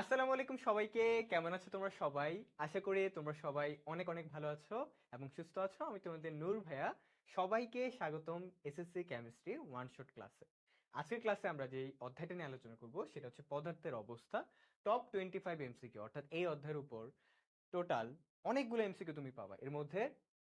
আসসালামু আলাইকুম সবাইকে। কেমন আছো তোমরা সবাই? আশা করি তোমরা সবাই অনেক অনেক ভালো আছো এবং সুস্থ আছো। আমি তোমাদের নূর ভাইয়া। সবাইকে স্বাগতম এসএসসি কেমিস্ট্রি ওয়ান শট ক্লাসে আজকের ক্লাসে আমরা যে অধ্যায়টা নিয়ে আলোচনা করব, সেটা হচ্ছে পদার্থের অবস্থা। টপ টোয়েন্টি ফাইভ এমসিকিউ অর্থাৎ এই অধ্যায়ের উপর টোটাল অনেকগুলো এমসিকিউ তুমি পাবা। এর মধ্যে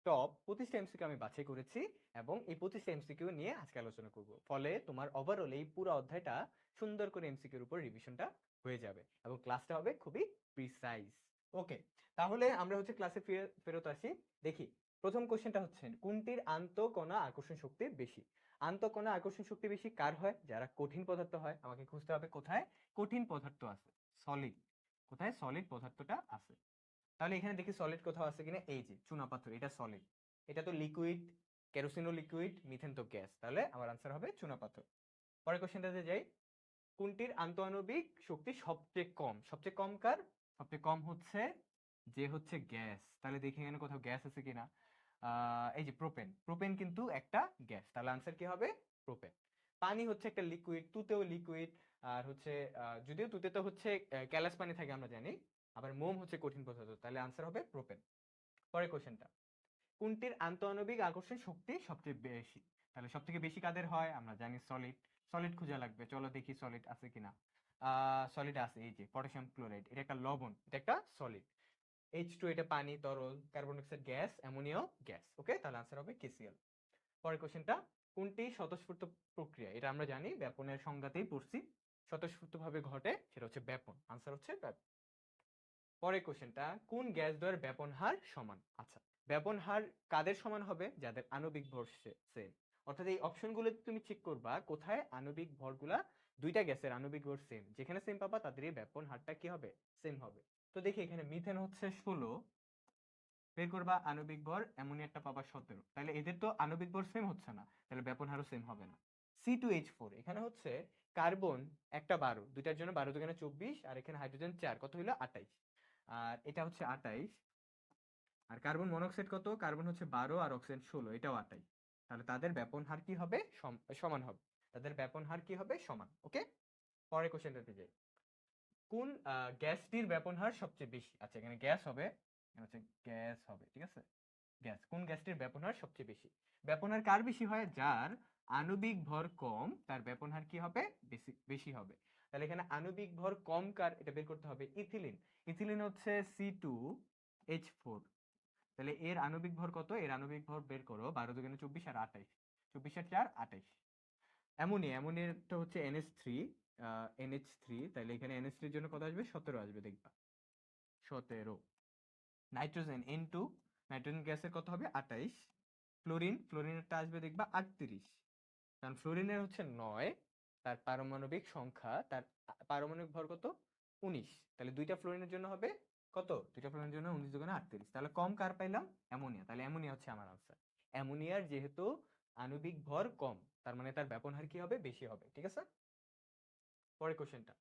টপ পঁচিশটা এমসিকিউ আমি বাছাই করেছি এবং এই পঁচিশটা এমসিকিউ নিয়ে আজকে আলোচনা করব। ফলে তোমার ওভারঅল এই পুরো অধ্যায়টা সুন্দর করে এমসিকিউর উপর রিভিশনটা হয়ে যাবে এবং ক্লাসটা হবে খুবই প্রিসাইজ ওকে তাহলে আমরা হচ্ছে ক্লাসে ফেরত আসি। দেখি, প্রথম কোশ্চেনটা হচ্ছে, কোনটির আন্তঃকণা আকর্ষণ শক্তি বেশি? আন্তঃকণা আকর্ষণ শক্তি বেশি কার হয়? যারা কঠিন পদার্থ হয়, আমাকে খুঁজতে হবে কোথায়? কঠিন পদার্থ আছে সলিড কোথায়? সলিড পদার্থটা আছে। তাহলে এখানে দেখি সলিড কোথাও আছে কিনা? এই যে চুনাপাথর এটা সলিড এটা তো লিকুইড কেরোসিনও লিকুইড মিথেন তো গ্যাস তাহলে আমার আনসার হবে চুনাপাথর পরের কোশ্চেনটাতে যাই। কোনটির আন্তঃআণবিক শক্তি সবচেয়ে কম? সবচেয়ে কম কার সবচেয়ে কম হচ্ছে যে হচ্ছে গ্যাস। তাহলে দেখি এখানে কোথাও গ্যাস আছে কিনা। এই যে প্রোপেন। প্রোপেন কিন্তু একটা গ্যাস। তাহলে আনসার কি হবে? প্রোপেন। পানি হচ্ছে একটা লিকুইড তুতেও লিকুইড আর হচ্ছে যদিও তুতে তো হচ্ছে ক্যালাস পানি থাকে আমরা জানি, আবার মোম হচ্ছে কঠিন পদার্থ। তাহলে আনসার হবে প্রোপেন। পরের কোশ্চেনটা কোনটির আন্তঃআণবিক আকর্ষণ শক্তি সবচেয়ে বেশি? তাহলে সবথেকে বেশি কাদের হয়? আমরা জানি সলিড সলিড খোঁজা লাগবে। চলো দেখি সলিড আছে কিনা। সলিড আছে, এই যে পটাশিয়াম ক্লোরাইড এটা একটা লবণ, এটা একটা সলিড এইচ টু এটা পানি, তরল কার্বন ডাইঅক্সাইড গ্যাস অ্যামোনিয়াও গ্যাস ওকে তাহলে আনসার হবে কেসিএল পরের কোশ্চেনটা কোনটি স্বতঃস্ফূর্ত প্রক্রিয়া? এটা আমরা জানি, ব্যাপনের সংজ্ঞাতেই পড়ছি। স্বতঃস্ফূর্তভাবে ঘটে, সেটা হচ্ছে ব্যাপন। আনসার হচ্ছে ব্যাপন। পরের কোশ্চেনটা কোন গ্যাস দ্বয়ের ব্যাপন হার সমান? আচ্ছা ব্যাপন হার কাদের সমান হবে? যাদের আণবিক ভর সেম অর্থাৎ এই অপশনগুলো তুমি চেক করবা, কোথায়? আণবিক ভরগুলা দুইটা গ্যাসের আণবিক ভর সেম যেখানে সেম পাবা, তাদের এই ব্যাপন হারটা কি হবে? সেম হবে। তো দেখি এখানে মিথেন হচ্ছে ষোলো, বের করবা আণবিক ভর, অ্যামোনিয়াটা পাবা সতেরো। তাহলে এদের তো আণবিক ভর সেম হচ্ছে না, তাহলে ব্যাপন হারও সেম হবে না। সি টু এইচ ফোর এখানে হচ্ছে কার্বন একটা বারো, দুইটার জন্য বারো দুখানে চব্বিশ, আর এখানে হাইড্রোজেন চার, কত হইল? আটাইশ। আর এটা হচ্ছে আটাইশ, আর কার্বন মনোক্সাইড কত? কার্বন হচ্ছে বারো, আর অক্সিজেন ষোলো, এটাও আটাইশ। তাহলে তাদের ব্যাপন হার কি হবে? সমান হবে। তাদের ব্যাপন হার কি হবে? সমান ওকে পরের কোশ্চেনটাতে যাই কোন গ্যাসটির ব্যাপন হার সবচেয়ে বেশি? আচ্ছা এখানে গ্যাস হবে হচ্ছে গ্যাস হবে, ঠিক আছে? গ্যাস, কোন গ্যাসটির ব্যাপন হার সবচেয়ে বেশি? ব্যাপন হার কার বেশি হয়? যার আণবিক ভর কম, তার ব্যাপন হার কি হবে? বেশি বেশি হবে। তাহলে এখানে আণবিক ভর কম কার, এটা বের করতে হবে ইথিলিন। ইথিলিন হচ্ছে সি টু এইচ ফোর তাহলে এর আণবিক ভর কত? এর আণবিক ভর বের করো বারো দুগুণে চব্বিশ আর আঠাইশ। চব্বিশ আর চার, আঠাইশ। অ্যামোনিয়া অ্যামোনিয়াটা হচ্ছে এনএস থ্রি এনএইচ থ্রি তাহলে এখানে এনএস থ্রির জন্য কত আসবে? সতেরো আসবে, দেখবা। সতেরো। নাইট্রোজেন এন টু নাইট্রোজেন গ্যাসের কত হবে? আঠাইশ। ফ্লোরিন ফ্লোরিনেরটা আসবে দেখবা আটত্রিশ। কারণ ফ্লোরিনের হচ্ছে নয়, তার পারমাণবিক সংখ্যা, তার পারমাণবিক ভর কত? উনিশ। তাহলে দুইটা ফ্লোরিনের জন্য হবে কত? দুইটা ফ্লোরিনের জন্য উনিশ দুগুণে আটত্রিশ। তাহলে কম কার পাইলাম? অ্যামোনিয়া। তাহলে অ্যামোনিয়া হচ্ছে আমার আনসার অ্যামোনিয়ার যেহেতু আণবিক ভর কম, তার মানে তার ব্যাপন হার কি হবে? বেশি হবে। ঠিক আছে? পরের কোশ্চেনটা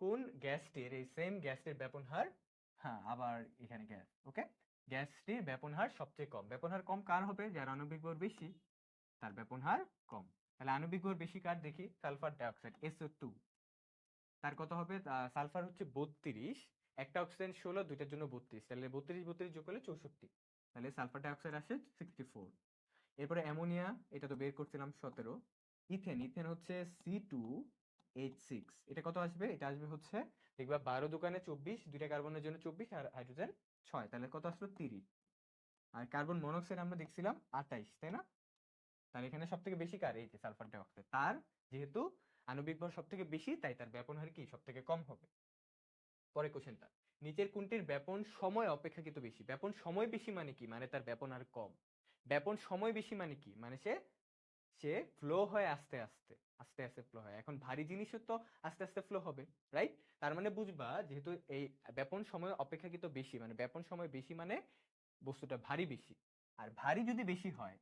কোন গ্যাসটির এই সেম গ্যাসটির ব্যাপন হার? হ্যাঁ আবার এখানে গ্যাস। ওকে গ্যাসটির ব্যাপন হার সবচেয়ে কম। ব্যাপন হার কম কার হবে? যার আণবিক ভর বেশি, তার ব্যাপন হার কম। তাহলে আণবিক ভর বেশি কার দেখি? সালফার ডাইঅক্সাইড এসও টু তার কত হবে? সালফার হচ্ছে বত্রিশ। একটা অক্সিজেন ষোলো, দুইটার জন্য বত্রিশ। তাহলে বত্রিশ বত্রিশ যোগ করলে চৌষট্টি। তাহলে সালফার ডাইঅক্সাইড আসে সিক্সটি ফোর এরপরে অ্যামোনিয়া, এটা তো বের করছিলাম সতেরো। ইথেন ইথেন হচ্ছে সি টু এইচ সিক্স এটা কত আসবে? এটা আসবে হচ্ছে, দেখবা বারো দোকানে চব্বিশ, দুইটা কার্বনের জন্য চব্বিশ আর হাইড্রোজেন ছয়। তাহলে কত আসলো? তিরিশ। আর কার্বন মনোক্সাইড আমরা দেখছিলাম আঠাইশ, তাই না? তাহলে এখানে সব থেকে বেশি কার? এই যে সালফার ডাইঅক্সাইড। তার যেহেতু আণবিক ভর সব থেকে বেশি, তাই তার ব্যাপন হার কি? সব থেকে কম হবে। পরে কোশ্চেনটা নিচের কোনটির ব্যাপন সময় অপেক্ষাকৃত বেশি? ব্যাপন সময় বেশি মানে কি? মানে তার ব্যাপন আর কম। ব্যাপন সময় বেশি মানে কি? মানে সে সে ফ্লো হয় আস্তে আস্তে আস্তে আস্তে ফ্লো হয়। এখন ভারী জিনিসও তো আস্তে আস্তে ফ্লো হবে রাইট তার মানে বুঝবা যেহেতু এই ব্যাপন সময় অপেক্ষাকৃত বেশি মানে ব্যাপন সময় বেশি মানে বস্তুটা ভারী বেশি। আর ভারী যদি বেশি হয়,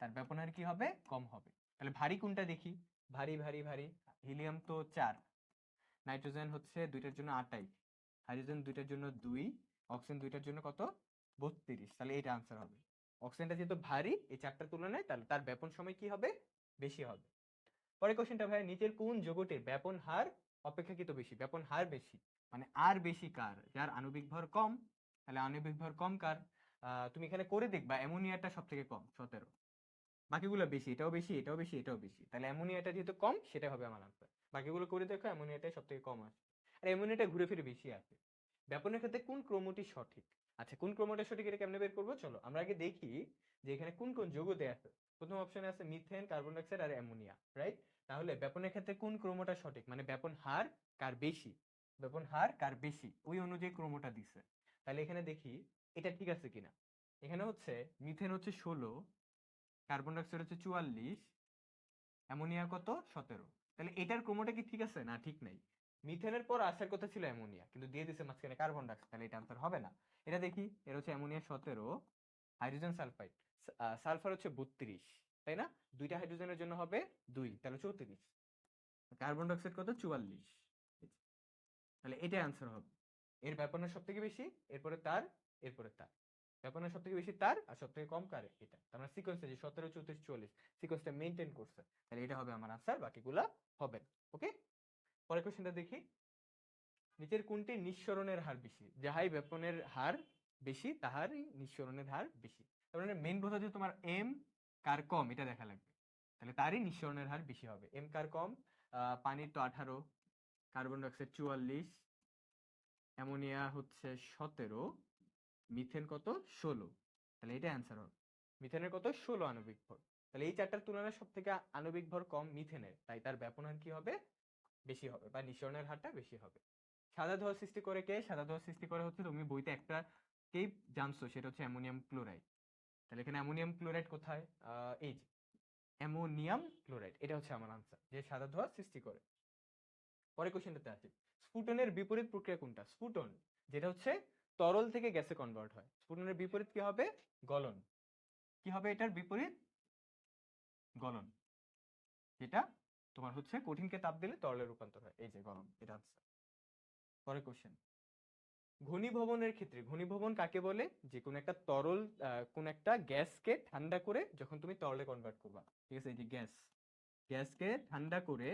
তার ব্যাপন আর কি হবে? কম হবে। তাহলে ভারী কোনটা দেখি? ভারী ভারী ভারী। হিলিয়াম তো চার। নাইট্রোজেন হচ্ছে দুইটার জন্য আটাইশ হাইড্রোজেন দুইটার জন্য দুই, অক্সিজেন দুইটার জন্য কত? বত্রিশ। তাহলে এইটা আনসার হবে। অক্সিজেনটা যেহেতু ভারী, এই চারটার তুলনায় তাহলে তার ব্যাপন সময় কি হবে? বেশি হবে। পরের কোশ্চেনটা ভাই, নিচের কোন যৌগটির ব্যাপন হার অপেক্ষাকৃত বেশি? ব্যাপন হার বেশি। মানে আর বেশি কার? যার আণবিক ভর কম। তাহলে আণবিক ভর কম কার? তুমি এখানে করে দেখবা, অ্যামোনিয়াটা সব থেকে কম, সতেরো। বাকিগুলো বেশি, এটাও বেশি এটাও বেশি এটাও বেশি। তাহলে অ্যামোনিয়াটা যেহেতু কম সেটা হবে আমার আনসার বাকিগুলো করে দেখো, অ্যামোনিয়াটাই সব থেকে কম আসে। আর অ্যামোনিয়াটা ঘুরে ফিরে বেশি আসে। ব্যাপনের ক্ষেত্রে কোন ক্রমটি সঠিক? আচ্ছা কোন ক্রমটা সঠিক এটা কেমনে বের করব? চলো, আমরা আগে দেখি যে এখানে কোন কোন যৌগ দেয়া আছে। প্রথম অপশনে আছে মিথেন কার্বন ডাইঅক্সাইড আর অ্যামোনিয়া রাইট তাহলে ব্যাপনের ক্ষেত্রে কোন ক্রমটা সঠিক? মানে ব্যাপন হার, কার বেশি? ব্যাপন হার, কার বেশি? ওই অনুযায়ী ক্রমটা দিছে। তাহলে এখানে দেখি, এটা ঠিক আছে কিনা? এখানে হচ্ছে মিথেন হচ্ছে ষোলো কার্বন ডাইঅক্সাইড হচ্ছে চুয়াল্লিশ, অ্যামোনিয়া কত? সতেরো। তাহলে এটার ক্রমটা কি ঠিক আছে? না, ঠিক নাই। মিথেনের পর আসার কথা ছিল অ্যামোনিয়া, কিন্তু দিয়ে দিছে মাঝখানে কার্বন ডাইঅক্সাইড, তাহলে এটা আনসার হবে না। এটা দেখি এটা হচ্ছে অ্যামোনিয়া সতেরো, হাইড্রোজেন সালফাইড। সালফার হচ্ছে বত্রিশ, তাই না? দুইটা হাইড্রোজেনের জন্য হবে দুই, তাহলে চৌত্রিশ। কার্বন ডাইঅক্সাইড কত? চুয়াল্লিশ। তাহলে এটাই আনসার হবে। এর ব্যাপনের সব থেকে বেশি, এরপরে তার এরপরে তার। ব্যাপনের সব থেকে বেশি তার আর সব থেকে কম কার এটা। তার মানে সিকোয়েন্সে যে সতেরো, চৌত্রিশ, চল্লিশ সিকোয়েন্সটা মেনটেন করছে, তাহলে এটা হবে আমার আনসার বাকিগুলা হবে ওকে পরের কোশ্চেনটা দেখি। নিচের কোনটি নিঃসরণের হার বেশি? যাহাই ব্যাপনের হার বেশি, তাহারই নিঃসরণের হার বেশি। তার মানে মেন কথা যে তোমার এম কার কম, এটা দেখা লাগবে। তাহলে তারই নিঃসরণের হার বেশি হবে। এম কার কম? পানির তো আঠারো, কার্বন ডাইঅক্সাইড চুয়াল্লিশ, অ্যামোনিয়া হচ্ছে সতেরো মিথেন কত? ষোলো। তাহলে এটা অ্যান্সার হবে। মিথেনের কত? ষোলো আণবিক ভর। তাহলে এই চারটার তুলনায় সব থেকে আণবিক ভর কম মিথেনের। তাই তার ব্যাপনহার কি হবে? বেশি হবে বা নিঃসরণের হারটা বেশি হবে। সাদা ধোয়া সৃষ্টি করে কে? সাদা ধোয়া সৃষ্টি করে হচ্ছে তুমি বইতে একটা কেই জানছো? সেটা হচ্ছে অ্যামোনিয়াম ক্লোরাইড। তাহলে এখানে অ্যামোনিয়াম ক্লোরাইড কোথায়? এই যে, অ্যামোনিয়াম ক্লোরাইড। এটা হচ্ছে আমার আনসার যে সাদা ধোয়া সৃষ্টি করে। পরে কোশ্চেনটাতে আসি। স্ফুটনের বিপরীত প্রক্রিয়া কোনটা? স্ফুটন, যেটা হচ্ছে তরল থেকে গ্যাসে কনভার্ট হয়। স্ফুটনের বিপরীত কি হবে? গলন। কি হবে এটার বিপরীত? গলন। যেটা তোমার হচ্ছে কঠিনকে তাপ দিলে তরলে রূপান্তর হয়। এই যে গলন, এটা আনসার পরের কোশ্চেন ঘনীভবনের ক্ষেত্রে, ঘনীভবন কাকে বলে? যে কোন একটা তরল কোন একটা গ্যাসকে ঠান্ডা করে যখন তুমি তরলে কনভার্ট করবা। ঠিক আছে? এই যে গ্যাস। গ্যাসকে ঠান্ডা করে,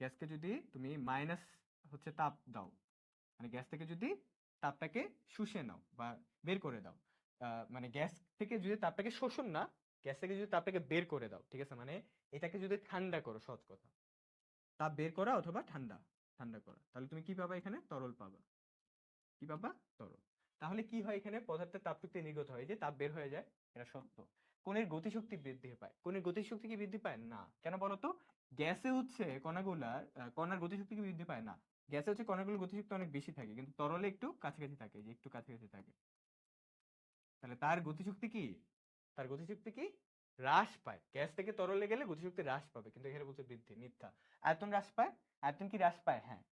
গ্যাসকে যদি তুমি মাইনাস হচ্ছে তাপ দাও মানে গ্যাস থেকে যদি তাপটাকে শুষে নাও বা বের করে দাও। মানে গ্যাস থেকে যদি তাপটাকে শোষণ না, গ্যাস থেকে যদি তাপটাকে বের করে দাও, ঠিক আছে? মানে এটাকে যদি ঠান্ডা করো, সহজ কথা। তাপ বের করা অথবা ঠান্ডা ঠান্ডা করা। তাহলে তুমি কি পাবা এখানে? তরল পাবা। কি পাবা? তরল। তাহলে কি হয় এখানে? পদার্থের তাপশক্তি নির্গত হয়। যে তাপ বের হয়ে যায়, এটা সত্য কোণের গতিশক্তি বৃদ্ধি পায়। কোণের গতিশক্তি কি বৃদ্ধি পায়? না। কেন বলো তো গ্যাসে হচ্ছে কণাগুলার কণার গতিশক্তি কি বৃদ্ধি পায়? না। গ্যাসে হচ্ছে কণাগুলোর গতিশক্তি অনেক বেশি থাকে, কিন্তু তরলে একটু কাছাকাছি থাকে, যে একটু কাছাকাছি থাকে। তাহলে তার গতিশক্তি কি? তার গতিশক্তি কি? হ্রাস পায়। গ্যাস থেকে তরলে গেলে গতিশক্তি হ্রাস পাবে, কিন্তু এখানে বলছে বৃদ্ধি, মিথ্যা। আয়তন হ্রাস পায়, আয়তন কি হ্রাস পায়? হ্যাঁ।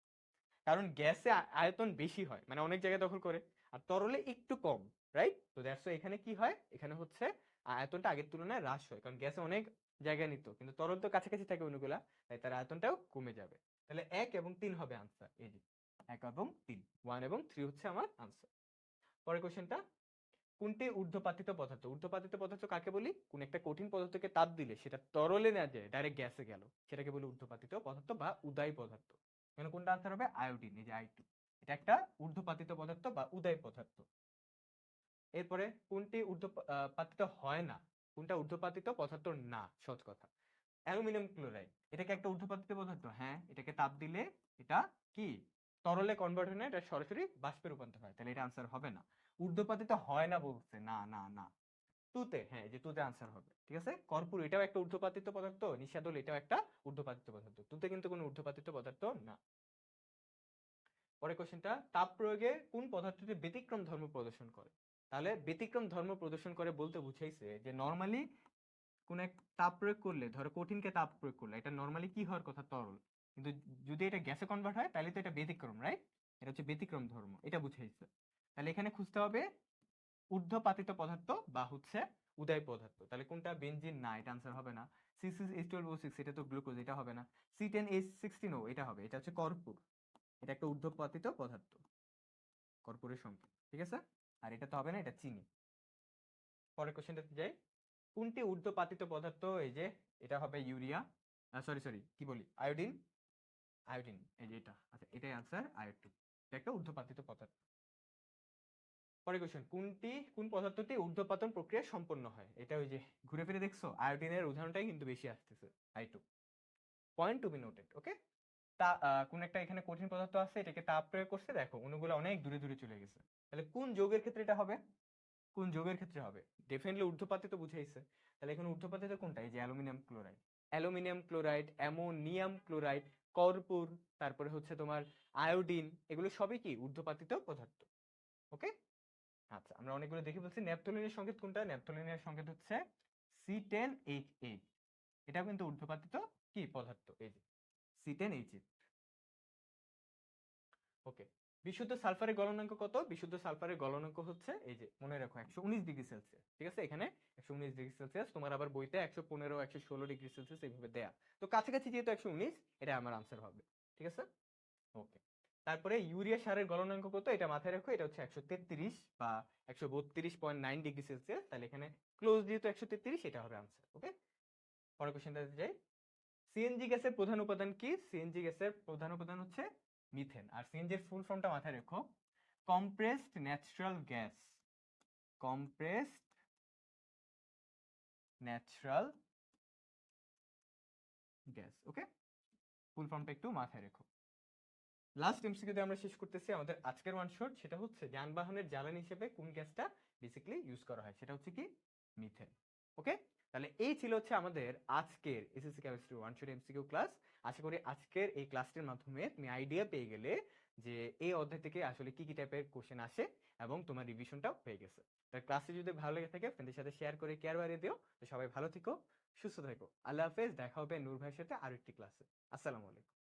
কারণ গ্যাসে আয়তন বেশি হয় মানে অনেক জায়গায় দখল করে, আর তরলে একটু কম রাইট তো দ্যাটস এখানে কি হয়? এখানে হচ্ছে আয়তনটা আগের তুলনায় হ্রাস হয়, কারণ গ্যাসে অনেক জায়গায় নিত, কিন্তু তরল তো কাছাকাছি থাকে অনুগুলা তাই তার আয়তনটাও কমে যাবে। তাহলে এক এবং তিন হবে আনসার এই যে এক এবং তিন ওয়ান এবং থ্রি হচ্ছে আমার আনসার পরের কোশ্চেনটা কোনটি ঊর্ধ্বপাতিত পদার্থ? ঊর্ধ্বপাতিত পদার্থ কাকে বলি? কোন একটা কঠিন পদার্থকে তাপ দিলে সেটা তরলে না যায় ডাইরেক্ট গ্যাসে গেল, সেটাকে বলি ঊর্ধ্বপাতিত পদার্থ বা উদাই পদার্থ। এখানে কোনটা আনসার হবে? আয়োডিন এই যে আই টু এটা একটা ঊর্ধ্বপাতিত পদার্থ বা উদয় পদার্থ। এরপরে কোনটি ঊর্ধ্বপাতিত হয় না? কোনটা ঊর্ধ্বপাতিত পদার্থ না? সহজ কথা। Aluminium chloride. এটাকে একটা ঊর্ধ্বপাতিত পদার্থ হ্যাঁ এটাকে তাপ দিলে এটা কি? তরলে কনভার্ট হয় না, এটা সরাসরি বাষ্পে রূপান্তর হয়। তাহলে এটা আনসার হবে না। ঊর্ধ্বপাতিত হয় না বলছে, না না না। তুতে হ্যাঁ যে তুতে আনসার হবে, ঠিক আছে? কর্পূর, এটাও একটা ঊর্ধ্বপাতিত পদার্থ নিষাদল এটাও একটা ঊর্ধ্বপাতিত পদার্থ। তুতে কিন্তু কোনো ঊর্ধ্বপাতিত পদার্থ না। পরের কোশ্চেনটা তাপ প্রয়োগে কোন পদার্থটি ব্যতিক্রম ধর্ম প্রদর্শন করে? তাহলে ব্যতিক্রম ধর্ম প্রদর্শন করে বলতে বুঝাইছে যে নর্মালি কোন এক তাপ প্রয়োগ করলে, ধরো কঠিনকে তাপ প্রয়োগ করলে, এটা নর্মালি কি হওয়ার কথা? তরল। কিন্তু যদি এটা গ্যাসে কনভার্ট হয়, তাহলে তো এটা ব্যতিক্রম রাইট এটা হচ্ছে ব্যতিক্রম ধর্ম, এটা বুঝাইছে তাহলে এখানে খুঁজতে হবে ঊর্ধ্বপাতিত পদার্থ বা হচ্ছে উদয় পদার্থ। তাহলে কোনটা? বেনজিন? না, এটা আনসার হবে না। সিক্স এইচ টুয়েলভ সিক্স এটা তো গ্লুকোজ এটা হবে না। C ten H sixteen O এটা হবে, এটা হচ্ছে কর্পূর। এটা একটা ঊর্ধ্বপাতিত পদার্থ, কর্পূরের সংকেত ঠিক আছে? আর এটা তো হবে না, এটা চিনি। পরের কোশ্চেনটাতে যাই। কোনটি ঊর্ধ্বপাতিত পদার্থ? এই যে, এটা হবে ইউরিয়া। সরি সরি কি বলি? আয়োডিন? আয়োডিন, এই যে এটা। আচ্ছা এটাই আনসার আয়োড টু এটা একটা ঊর্ধ্বপাতিত পদার্থ। পরে কোশ্চেন কোনটি, কোন পদার্থটি ঊর্ধ্বপাতন প্রক্রিয়া সম্পন্ন হয়? এটা ওই যে, ঘুরে ফিরে দেখছ? আয়োডিনের উদাহরণটাই কিন্তু বেশি আসতেছে I two point to be noted okay তা কোন একটা এখানে কঠিন পদার্থ আছে, এটাকে তাপ প্রয়োগ করছে, দেখো, অণুগুলো অনেক দূরে দূরে চলে গেছে। তাহলে কোন যৌগের ক্ষেত্রে এটা হবে? কোন যৌগের ক্ষেত্রে হবে? ডেফিনেটলি ঊর্ধ্বপাতিত বুঝাইছে। তাহলে এখানে ঊর্ধ্বপাতিত কোনটা? এই যে aluminium chloride. Aluminium chloride, ammonium chloride, কর্পূর, তারপরে হচ্ছে তোমার আয়োডিন, এগুলো সবই কি ঊর্ধ্বপাতিত পদার্থ? ওকে আচ্ছা আমরা অনেকগুলো দেখে বলছি ন্যাপথলিনের সংকেত কোনটা? ন্যাপথলিনের সংকেত হচ্ছে সি টেন এইচ এইট এটা কিন্তু ঊর্ধ্বপাতিত কি? পদার্থ। এই যে C ten H eight okay বিশুদ্ধ সালফারের গলনাঙ্ক কত? বিশুদ্ধ সালফারের গলনাঙ্ক হচ্ছে, এই যে মনে রাখো, একশো উনিশ ডিগ্রি সেলসিয়াস, ঠিক আছে? এখানে একশো উনিশ ডিগ্রি সেলসিয়াস, তোমার আবার বইতে একশো পনেরো, একশো ষোলো ডিগ্রি সেলসিয়াস এইভাবে দেয়া। তো কাছাকাছি যেহেতু একশো উনিশ, এটা আমার আনসার হবে, ঠিক আছে? ওকে তারপরে ইউরিয়া সারের গলনাঙ্ক কত? এটা মাথায় রাখো, এটা হচ্ছে একশো তেত্রিশ বা একশো বত্রিশ পয়েন্ট নাইন ডিগ্রি সেলসিয়াস, তাহলে এখানে ক্লোজ যেহেতু একশো তেত্রিশ, এটা হবে আনসার ওকে পরের কোশ্চেনটা যাই সিএনজি গ্যাসের প্রধান উপাদান কি? সিএনজি গ্যাসের প্রধান উপাদান হচ্ছে মিথেন। আর সিএনজির ফুল ফর্মটা মাথায় রেখো। Compressed natural gas. Compressed natural gas, okay? Full ফর্মটা একটু মাথায় রেখো। লাস্ট এমসিকিউতে আমরা শেষ করতেছি আমাদের আজকের ওয়ান শট সেটা হচ্ছে যানবাহনের জ্বালানি হিসেবে কোন গ্যাসটা বেসিক্যালি ইউজ করা হয়? সেটা হচ্ছে কি? Methane, okay? তাহলে এই ছিল হচ্ছে আমাদের আজকের SSC chemistry one shot MCQ class আশা করি আজকের এই ক্লাসটির মাধ্যমে তুমি আইডিয়া পেয়ে গেলে যে এই অধ্যায় থেকে আসলে কি কি টাইপের কোশ্চেন আসে এবং তোমার রিভিশনটাও হয়ে গেছে। তার ক্লাসটি যদি ভালো লেগে থাকে ফ্রেন্ডের সাথে শেয়ার করে কেয়ার বাড়িয়ে দিও। তো সবাই ভালো থেকো, সুস্থ থেকো। আল্লাহ হাফেজ, দেখা হবে নূর ভাইয়ের সাথে আরও একটি ক্লাসে আসসালামু আলাইকুম।